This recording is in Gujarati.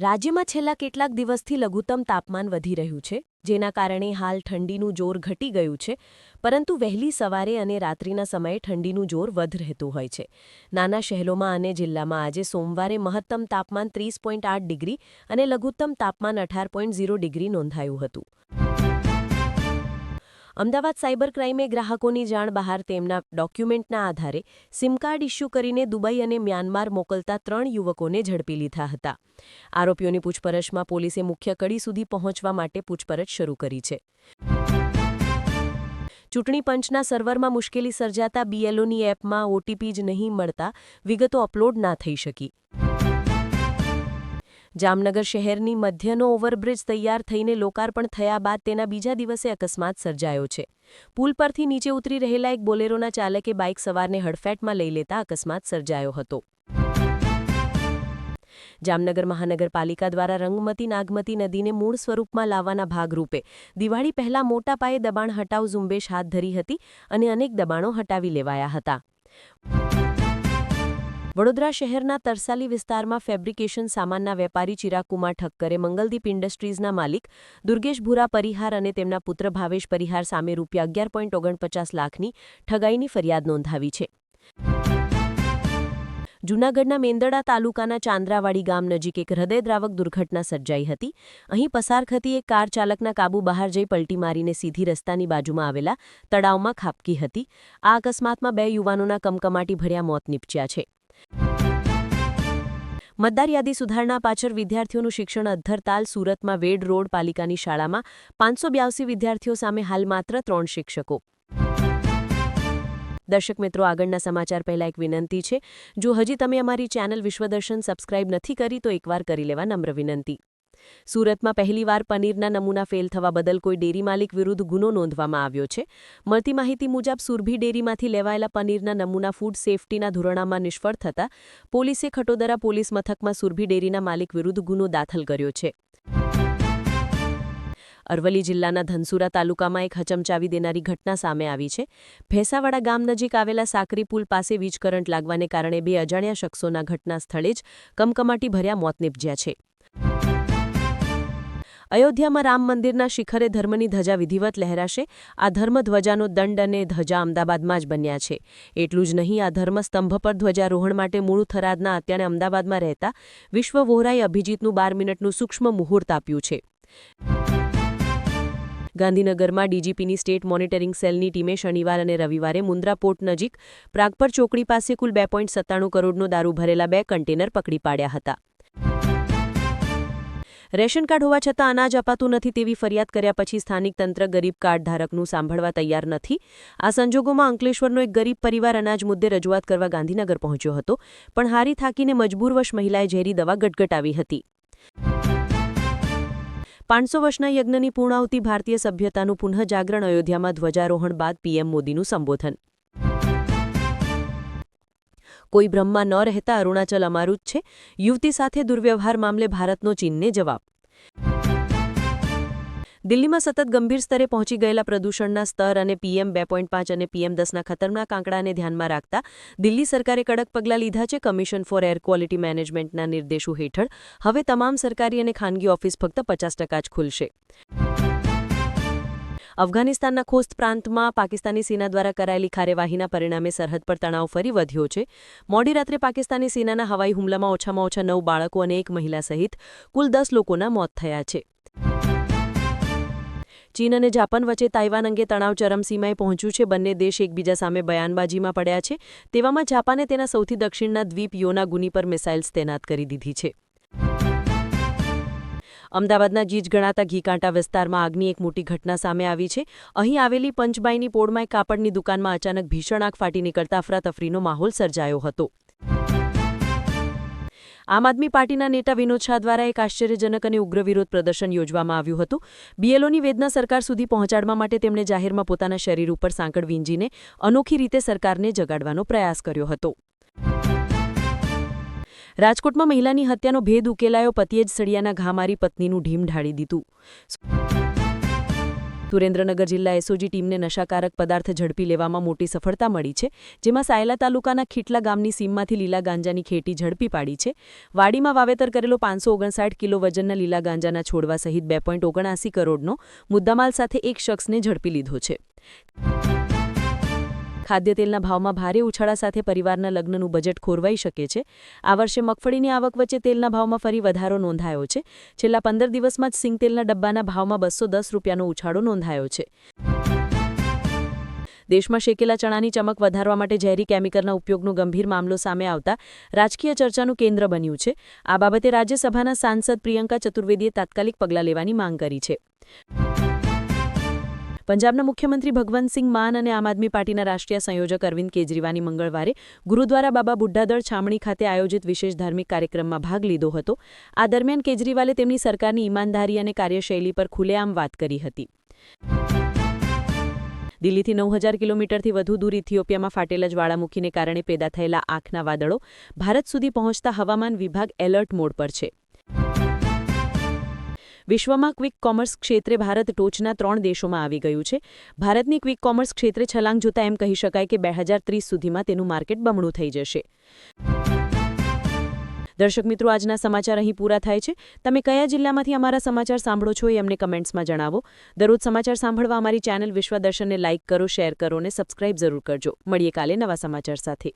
રાજ્યમાં છેલ્લા કેટલાક દિવસથી લઘુત્તમ તાપમાન વધી રહ્યું છે, જેના કારણે હાલ ઠંડીનું જોર ઘટી ગયું છે, પરંતુ વહેલી સવારે અને રાત્રિના સમયે ઠંડીનું જોર વધ રહેતું હોય છે. નાના શહેરોમાં અને જિલ્લામાં આજે સોમવારે મહત્તમ તાપમાન ત્રીસ ડિગ્રી અને લઘુત્તમ તાપમાન અઢાર ડિગ્રી નોંધાયું હતું. અમદાવાદ સાયબર ક્રાઇમે ગ્રાહકોની જાણ બહાર તેમના ડોક્યુમેન્ટના આધારે સિમ કાર્ડ ઇસ્યુ કરીને દુબઈ અને મ્યાનમાર મોકલતા ત્રણ યુવકોને ઝડપી લીધા હતા. આરોપીઓની પૂછપરછમાં પોલીસે મુખ્ય કડી સુધી પહોંચવા માટે પૂછપરછ શરૂ કરી છે. ચૂંટણી પંચના સર્વરમાં મુશ્કેલી સર્જાતા બીએલઓની એપમાં ઓટીપી જ નહીં મળતા વિગતો અપલોડ ના થઈ શકી. જામનગર શહેરની મધ્યનો ઓવરબ્રિજ તૈયાર થઈને લોકાર્પણ થયા બાદ તેના બીજા દિવસે અકસ્માત સર્જાયો છે. પુલ પરથી નીચે ઉતરી રહેલા એક બોલેરોના ચાલકે બાઇક સવારને હડફેટમાં લઈ લેતા અકસ્માત સર્જાયો હતો. જામનગર મહાનગરપાલિકા દ્વારા રંગમતી નાગમતી નદીને મૂળ સ્વરૂપમાં લાવવાના ભાગરૂપે દિવાળી પહેલા મોટા પાયે દબાણ હટાવ ઝુંબેશ હાથ ધરી હતી અને અનેક દબાણો હટાવી લેવાયા હતા. વડોદરા શહેરના તરસાલી વિસ્તારમાં ફેબ્રિકેશન સામાનના વેપારી ચિરાકુમાર ઠક્કરે મંગલદીપ ઇન્ડસ્ટ્રીઝના માલિક દુર્ગેશ ભૂરા પરિહાર અને તેમના પુત્ર ભાવેશ પરિહાર સામે રૂપિયા અગિયાર પોઈન્ટ ઓગણપચાસ લાખની ઠગાઈની ફરિયાદ નોંધાવી છે. જૂનાગઢના મેંદડા તાલુકાના ચાંદ્રાવાડી ગામ નજીક એક હૃદયદ્રાવક દુર્ઘટના સર્જાઈ હતી. અહીં પસાર થતી એક કાર ચાલકના કાબુ બહાર જઈ પલટી મારીને સીધી રસ્તાની બાજુમાં આવેલા તળાવમાં ખાબકી હતી. આ અકસ્માતમાં બે યુવાનોના કમકમાટી ભર્યા મોત નીપજ્યા છે. મતદાર યાદી સુધારણા પાછળ વિદ્યાર્થીઓનું શિક્ષણ અધ્ધરતાલ સુરતમાં વેડ રોડ પાલિકાની શાળામાં પાંચસો બ્યાસી વિદ્યાર્થીઓ સામે હાલ માત્ર ત્રણ શિક્ષકો. દર્શક મિત્રો, આગળના સમાચાર પહેલા એક વિનંતી છે. જો હજી તમે અમારી ચેનલ વિશ્વદર્શન સબસ્ક્રાઇબ નથી કરી, તો એકવાર કરી લેવા નમ્ર વિનંતી. સુરતમાં પહેલીવાર પનીરના નમૂના ફેલ થવા બદલ કોઈ ડેરી માલિક વિરુદ્ધ ગુનો નોંધવામાં આવ્યો છે. મળતી માહિતી મુજબ, સુરભી ડેરીમાંથી લેવાયેલા પનીરના નમૂના ફૂડ સેફટીના ધોરણામાં નિષ્ફળ થતા પોલીસે ખટોદરા પોલીસ મથકમાં સુરભી ડેરીના માલિક વિરુદ્ધ ગુનો દાખલ કર્યો છે. અરવલી જિલ્લાના ધનસુરા તાલુકામાં એક હચમચાવી દેનારી ઘટના સામે આવી છે. ભેસાવાડા ગામ નજીક આવેલા સાકરી પુલ પાસે વીજ કરંટ લાગવાને કારણે બે અજાણ્યા શખ્સોના ઘટના સ્થળે જ કમકમાટી ભર્યા મોત નીપજ્યા છે. અયોધ્યામાં રામ મંદિરના શિખરે ધર્મની ધજા વિધિવત લહેરાશે. આ ધર્મધ્વજાનો દંડ અને ધજા અમદાવાદમાં જ બન્યા છે. એટલું જ નહીં, આ ધર્મસ્તંભ પર ધ્વજારોહણ માટે મૂળ થરાદના અત્યારે અમદાવાદમાં રહેતા વિશ્વ વોહરાએ અભિજીતનું બાર મિનિટનું સૂક્ષ્મ મુહૂર્ત આપ્યું છે. ગાંધીનગરમાં ડીજીપીની સ્ટેટ મોનિટરિંગ સેલની ટીમે શનિવાર અને રવિવારે મુન્દ્રા પોર્ટ નજીક પ્રાગપર ચોકડી પાસે કુલ બે કરોડનો દારૂ ભરેલા બે કન્ટેનર પકડી પાડ્યા હતા. રેશન કાર્ડ હોવા છતાં અનાજ અપાતું નથી તેવી ફરિયાદ કર્યા પછી સ્થાનિક તંત્ર ગરીબ કાર્ડ ધારકનું સાંભળવા તૈયાર નથી. આ સંજોગોમાં અંકલેશ્વરનો એક ગરીબ પરિવાર અનાજ મુદ્દે રજૂઆત કરવા ગાંધીનગર પહોંચ્યો હતો, પણ હારી થાકીને મજબૂરવશ મહિલાએ ઝેરી દવા ગટગટાવી હતી. પાંચસો વર્ષના યજ્ઞની પૂર્ણાવતી ભારતીય સભ્યતાનું પુનઃજાગરણ અયોધ્યામાં ધ્વજારોહણ બાદ પીએમ મોદીનું સંબોધન. કોઈ ભ્રમમાં ન રહેતા અરુણાચલ અમારું જ છે. યુવતી સાથે દુર્વ્યવહાર મામલે ભારતનો ચીનને જવાબ. દિલ્હીમાં સતત ગંભીર સ્તરે પહોંચી ગયેલા પ્રદૂષણના સ્તર અને પીએમ બે અને પીએમ દસના ખતરનાક આંકડાને ધ્યાનમાં રાખતા દિલ્હી સરકારે કડક પગલાં લીધા છે કમિશન ફોર એર ક્વોલિટી મેનેજમેન્ટના નિર્દેશો હેઠળ. હવે તમામ સરકારી અને ખાનગી ઓફિસ ફક્ત પચાસ જ ખુલશે. અફઘાનિસ્તાનના ખોસ્ત પ્રાંતમાં પાકિસ્તાની સેના દ્વારા કરાયેલી કાર્યવાહીના પરિણામે સરહદ પર તણાવ ફરી વધ્યો છે. મોડી રાત્રે પાકિસ્તાની સેનાના હવાઈ હુમલામાં ઓછામાં ઓછા નવ બાળકો અને એક મહિલા સહિત કુલ દસ લોકોના મોત થયા છે. ચીન અને જાપાન વચ્ચે તાઇવાન અંગે તણાવ ચરમસીમાએ પહોંચ્યું છે. બંને દેશ એકબીજા સામે બયાનબાજીમાં પડ્યા છે. તેવામાં જાપાને તેના સૌથી દક્ષિણના દ્વીપ યોનાગુની પર મિસાઇલ્સ તૈનાત કરી દીધી છે. અમદાવાદના જીજ ગણાતા ઘીકાંટા વિસ્તારમાં આગની એક મોટી ઘટના સામે આવી છે. અહીં આવેલી પંચબાઈની પોળમાં એક કાપડની દુકાનમાં અચાનક ભીષણ આગ ફાટી નીકળતા અફરાતફરીનો માહોલ સર્જાયો હતો. આમ આદમી પાર્ટીના નેતા વિનોદ શાહ દ્વારા એક આશ્ચર્યજનક અને ઉગ્ર વિરોધ પ્રદર્શન યોજવામાં આવ્યું હતું. બીએલઓની વેદના સરકાર સુધી પહોંચાડવા માટે તેમણે જાહેરમાં પોતાના શરીર ઉપર સાંકળ વીંજીને અનોખી રીતે સરકારને જગાડવાનો પ્રયાસ કર્યો હતો. રાજકોટમાં મહિલાની હત્યાનો ભેદ ઉકેલાયો પતિએ જ સળિયાના ઘા મારી પત્નીનું ઢીમ ઢાળી દીધું. સુરેન્દ્રનગર જિલ્લા એસઓજી ટીમને નશાકારક પદાર્થ ઝડપી લેવામાં મોટી સફળતા મળી છે, જેમાં સાયલા તાલુકાના ખીટલા ગામની સીમમાંથી લીલા ગાંજાની ખેતી ઝડપી પાડી છે. વાડીમાં વાવેતર કરેલો પાંચસો ઓગણસાઠ કિલો વજનના લીલા ગાંજાના છોડવા સહિત બે પોઈન્ટ ઓગણાસી કરોડનો મુદ્દામાલ સાથે એક શખ્સને ઝડપી લીધો છે. ખાદ્ય તેલના ભાવમાં ભારે ઉછાળા સાથે પરિવારના લગ્નનું બજેટ ખોરવાઈ શકે છે. આ વર્ષે મગફળીની આવક વચ્ચે તેલના ભાવમાં ફરી વધારો નોંધાયો છે. છેલ્લા પંદર દિવસમાં જ સિંગ તેલના ડબ્બાના ભાવમાં બસો દસ રૂપિયાનો ઉછાળો નોંધાયો છે. દેશમાં શેકેલા ચણાની ચમક વધારવા માટે ઝેરી કેમિકલના ઉપયોગનો ગંભીર મામલો સામે આવતા રાજકીય ચર્ચાનું કેન્દ્ર બન્યું છે. આ બાબતે રાજ્યસભાના સાંસદ પ્રિયંકા ચતુર્વેદીએ તાત્કાલિક પગલાં લેવાની માંગ કરી છે. પંજાબના મુખ્યમંત્રી ભગવંતસિંહ માન અને આમ આદમી પાર્ટીના રાષ્ટ્રીય સંયોજક અરવિંદ કેજરીવાની મંગળવારે ગુરુદ્વારા બાબા બુઢ્ઢાદળ છામણી ખાતે આયોજિત વિશેષ ધાર્મિક કાર્યક્રમમાં ભાગ લીધો હતો. આ દરમિયાન કેજરીવાલે તેમની સરકારની ઈમાનદારી અને કાર્યશૈલી પર ખુલ્લેઆમ વાત કરી હતી. દિલ્હીથી નવ હજાર કિલોમીટરથી વધુ દૂર ઇથિયોપિયામાં ફાટેલા જ્વાળામુખીને કારણે પેદા થયેલા આંખના વાદળો ભારત સુધી પહોંચતા હવામાન વિભાગ એલર્ટ મોડ પર છે. વિશ્વમાં ક્વિક કોમર્સ ક્ષેત્રે ભારત ટોચના ત્રણ દેશોમાં આવી ગયું છે. ભારતની ક્વિક કોમર્સ ક્ષેત્રે છલાંગ જોતા એમ કહી શકાય કે બે સુધીમાં તેનું માર્કેટ બમણું થઈ જશે. દર્શક મિત્રો, આજના સમાચાર અહીં પૂરા થાય છે. તમે કયા જિલ્લામાંથી અમારા સમાચાર સાંભળો છો એ અમને કમેન્ટ્સમાં જણાવો. દરરોજ સમાચાર સાંભળવા અમારી ચેનલ વિશ્વદર્શનને લાઇક કરો, શેર કરો અને સબસ્ક્રાઇબ જરૂર કરજો. મળીએ કાલે નવા સમાચાર સાથે.